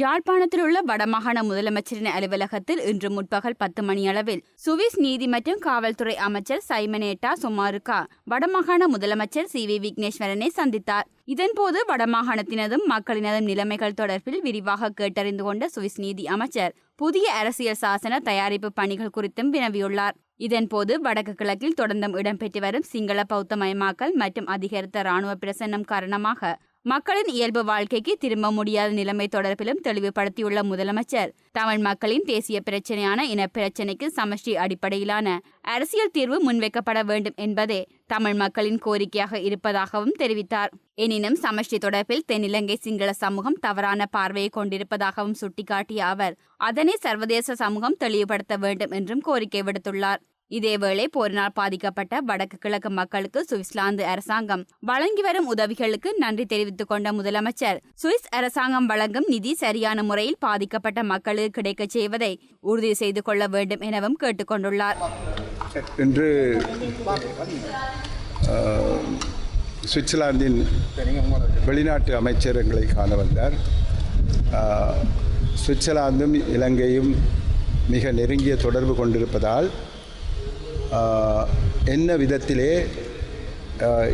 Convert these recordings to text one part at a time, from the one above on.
யாழ்ப்பாணத்தில் உள்ள வடமாகாண முதலமைச்சரின் அலுவலகத்தில் இன்று முற்பகல் பத்து மணியளவில் சுவிஸ் நீதி மற்றும் காவல்துறை அமைச்சர் சைமனேட்டா சுமாருக்கா வடமாகாண முதலமைச்சர் சி வி விக்னேஸ்வரனை சந்தித்தார். இதன்போது வடமாகாணத்தினதும் மக்களினதும் நிலைமைகள் தொடர்பில் விரிவாக கேட்டறிந்து கொண்ட சுவிஸ் நீதி அமைச்சர் புதிய அரசியல் சாசன தயாரிப்பு பணிகள் குறித்தும் வினவியுள்ளார். இதன்போது வடக்கு கிழக்கில் தொடர்ந்தும் இடம்பெற்று வரும் சிங்கள பௌத்த மயமாக்கல் மற்றும் அதிகரித்த ராணுவ பிரசன்னம் காரணமாக மக்களின் இயல்பு வாழ்க்கைக்கு திரும்ப முடியாத நிலைமை தொடர்பிலும் தெளிவுபடுத்தியுள்ள முதலமைச்சர். தமிழ் மக்களின் தேசிய பிரச்சனையான இனப்பிரச்சினைக்கு சமஷ்டி அடிப்படையிலான அரசியல் தீர்வு முன்வைக்கப்பட வேண்டும் என்பதே தமிழ் மக்களின் கோரிக்கையாக இருப்பதாகவும் தெரிவித்தார். எனினும் சமஷ்டி தொடர்பில் தென்னிலங்கை சிங்கள சமூகம் தவறான பார்வையை கொண்டிருப்பதாகவும் சுட்டிக்காட்டிய அவர் அதனை சர்வதேச சமூகம் தெளிவுபடுத்த வேண்டும் என்றும் கோரிக்கை விடுத்துள்ளார். இதேவேளை போரினால் பாதிக்கப்பட்ட வடக்கு கிழக்கு மக்களுக்கு சுவிஸ்லாந்து அரசாங்கம் வழங்கி வரும் உதவிகளுக்கு நன்றி தெரிவித்துக் கொண்ட முதலமைச்சர். சுவிஸ் அரசாங்கம் வழங்கும் நிதி சரியான முறையில் பாதிக்கப்பட்ட மக்களுக்கு கிடைக்கச் செய்வதை உறுதி செய்து கொள்ள வேண்டும் எனவும் கேட்டுக்கொண்டுள்ளார் இன்று சுவிட்சர்லாந்தின் வெளிநாட்டு அமைச்சர் எங்களை காண வந்தார். சுவிட்சர்லாந்தும் இலங்கையும் மிக நெருங்கிய தொடர்பு கொண்டிருப்பதால் என்ன விதத்திலே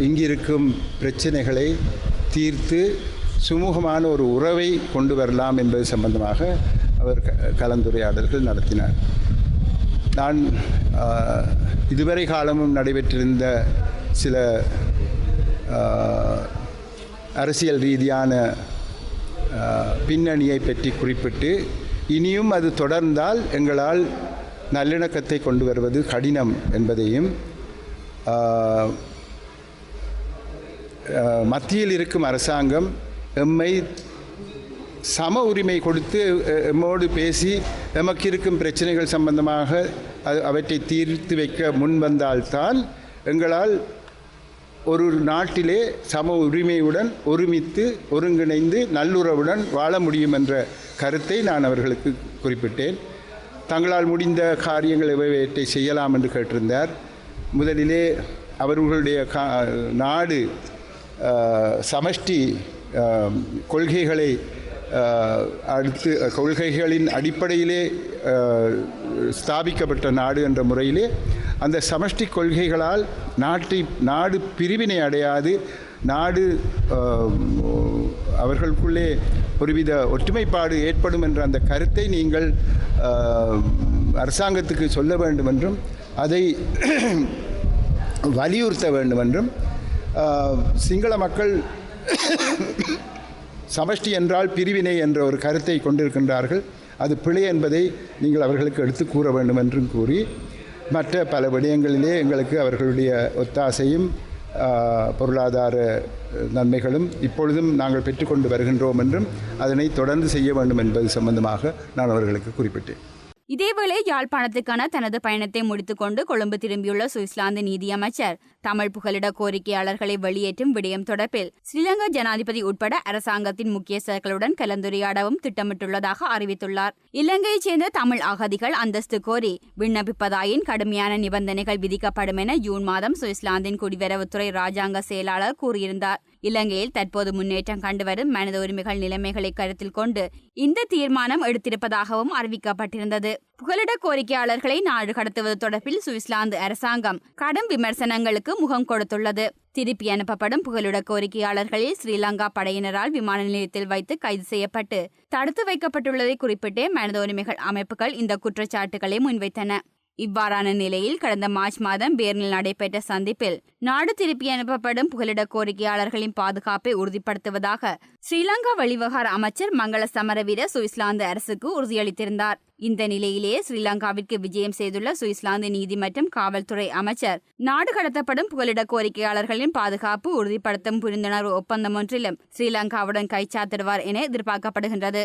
இங்கிருக்கும் பிரச்சனைகளை தீர்த்து சுமூகமான ஒரு உறவை கொண்டு வரலாம் என்பது சம்பந்தமாக அவர் க- கலந்துரையாடல்கள் நடத்தினார். நான் இதுவரை காலமும் நடைபெற்றிருந்த சில அரசியல் ரீதியான பின்னணியை பற்றி குறிப்பிட்டு இனியும் அது தொடர்ந்தால் எங்களால் நல்லிணக்கத்தை கொண்டு வருவது கடினம் என்பதையும் மத்தியில் இருக்கும் அரசாங்கம் எம்மை சம உரிமை கொடுத்து எம்மோடு பேசி எமக்கு இருக்கும் பிரச்சனைகள் சம்பந்தமாக அது- அவற்றை தீர்த்து வைக்க முன் வந்தால்தான் எங்களால் ஒரு நாட்டிலே சம உரிமையுடன் ஒருமித்து ஒருங்கிணைந்து நல்லுறவுடன் வாழ முடியும் என்ற கருத்தை நான் அவர்களுக்கு குறிப்பிட்டேன். தங்களால் முடிந்த காரியங்கள் இவற்றை செய்யலாம் என்று கேட்டிருந்தார். முதலிலே அவர்களுடைய கா நாடு சமஷ்டி கொள்கைகளை அடுத்து கொள்கைகளின் அடிப்படையிலே ஸ்தாபிக்கப்பட்ட நாடு என்ற முறையிலே அந்த சமஷ்டி கொள்கைகளால் நாட்டை நாடு பிரிவினை அடையாது. நாடு அவர்களுக்குள்ளே ஒருவித ஒற்றுமைப்பாடு ஏற்படும் என்ற அந்த கருத்தை நீங்கள் அரசாங்கத்துக்கு சொல்ல வேண்டும் என்றும் அதை வலியுறுத்த வேண்டும் என்றும் சிங்கள மக்கள் சமஷ்டி என்றால் பிரிவினை என்ற ஒரு கருத்தை கொண்டிருக்கின்றார்கள். அது பிழை என்பதை நீங்கள் அவர்களுக்கு எடுத்து கூற வேண்டும் என்றும் கூறி மற்ற பல விடயங்களிலே எங்களுக்கு அவர்களுடைய ஒத்தாசையும் பொருளாதார நன்மைகளும் இப்பொழுதும் நாங்கள் பெற்றுக்கொண்டு வருகின்றோம் என்றும் அதனை தொடர்ந்து செய்ய வேண்டும் என்பது சம்பந்தமாக நான் அவர்களுக்கு குறிப்பிட்டேன். இதேவேளை யாழ்ப்பாணத்துக்கான தனது பயணத்தை முடித்துக்கொண்டு கொழும்பு திரும்பியுள்ள சுவிஸ்லாந்து நீதியமைச்சர் தமிழ் புகலிட கோரிக்கையாளர்களை வெளியேற்றும் விடயம் தொடர்பில் ஸ்ரீலங்கா ஜனாதிபதி உட்பட அரசாங்கத்தின் முக்கியஸ்தர்களுடன் கலந்துரையாடவும் திட்டமிட்டுள்ளதாக அறிவித்துள்ளார். இலங்கையைச் சேர்ந்த தமிழ் அகதிகள் அந்தஸ்து கோரி விண்ணப்பிப்பதாயின் கடுமையான நிபந்தனைகள் விதிக்கப்படும் என ஜூன் மாதம் சுவிஸ்லாந்தின் குடிவரவுத்துறை ராஜாங்க செயலாளர் கூறியிருந்தார். இலங்கையில் தற்போது முன்னேற்றம் கண்டுவரும் மனித உரிமைகள் நிலைமைகளை கருத்தில் கொண்டு இந்த தீர்மானம் எடுத்திருப்பதாகவும் அறிவிக்கப்பட்டிருந்தது. புகலிட கோரிக்கையாளர்களை நாடு கடத்துவது தொடர்பில் சுவிஸ்லாந்து அரசாங்கம் கடும் விமர்சனங்களுக்கு முகம் கொடுத்துள்ளது. திருப்பி அனுப்பப்படும் புகலிட கோரிக்கையாளர்களில் ஸ்ரீலங்கா படையினரால் விமான நிலையத்தில் வைத்து கைது செய்யப்பட்டு தடுத்து வைக்கப்பட்டுள்ளதை குறிப்பிட்டே மனித உரிமைகள் அமைப்புகள் இந்த குற்றச்சாட்டுகளை முன்வைத்தன. இவ்வாறான நிலையில் கடந்த மார்ச் மாதம் பேர்னில் நடைபெற்ற சந்திப்பில் நாடு திருப்பி அனுப்பப்படும் புகலிட கோரிக்கையாளர்களின் பாதுகாப்பை உறுதிப்படுத்துவதாக ஸ்ரீலங்கா வெளிவகார அமைச்சர் மங்கள சமரவீர சுவிஸ்லாந்து அரசுக்கு உறுதியளித்திருந்தார். இந்த நிலையிலேயே ஸ்ரீலங்காவிற்கு விஜயம் செய்துள்ள சுவிஸ்லாந்து நீதி மற்றும் காவல்துறை அமைச்சர் நாடு கடத்தப்படும் புகலிட கோரிக்கையாளர்களின் பாதுகாப்பு உறுதிப்படுத்தும் புரிந்துணர்வு ஒப்பந்தம் ஒன்றிலும் ஸ்ரீலங்காவுடன் கைச்சாத்திடுவார் என எதிர்பார்க்கப்படுகின்றது.